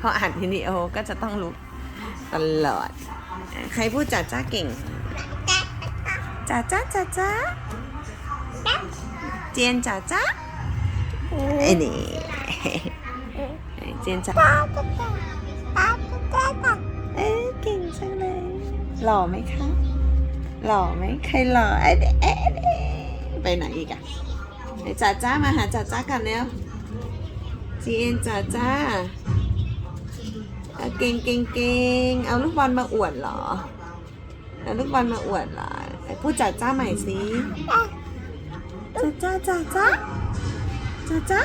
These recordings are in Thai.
พออ่านวิดีโอก็จะต้องลุกตลอด ใครพูดจ้าจ้าเก่งจ้าจ้าจ้าจ้าเจียนจ้าจ้าไอ้นี่เจียนจ้าเอ้เก่งจังเลย หล่อไหมคะ หล่อไหมใครหล่อไอ้เด็เอ๊ะเด็ไปไหนอีกอะไอ้จ้าจ้ามาหาจ้าจ้ากันแล้ว จียนจ้าจ้าเก่งเก่งเก่งเอาลูกบอลมาอวดเหรอเอาลูกบอลมาอวดเหรอพูดจ้าจ้าใหม่สิจ้าจ้าจ้าจ้าจ้าจ้า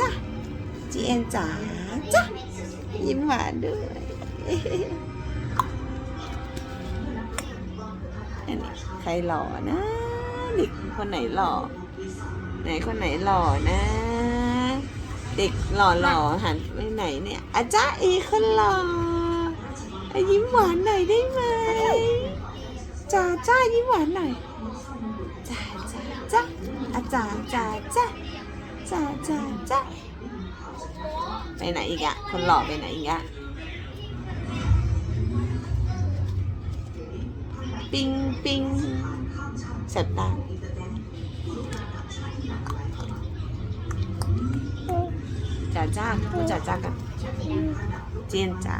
จ้าจียนจ้าจ้ายิ้มหวานด้วยอันนี้ใครหล่อนะเด็กคนไหนหล่อไหนคนไหนหล่อนะ เด็กหล่อหล่อๆหันไปไหนเนี่ยอาจ้าอีคนหล่ออะยิ้มหวานหน่อยได้ไหมจ้าจ้ายิ้มหวานหน่อยจ้าจ้าจ้าอาจ้าจ้าจ้าจ้าจ้าจ้าไปไหนอีกอะคนหล่อไปไหนอีกอะปิงปิงเสร็จตา จ้าจ้าพูดจ้าจ้ากันเจียนจ๋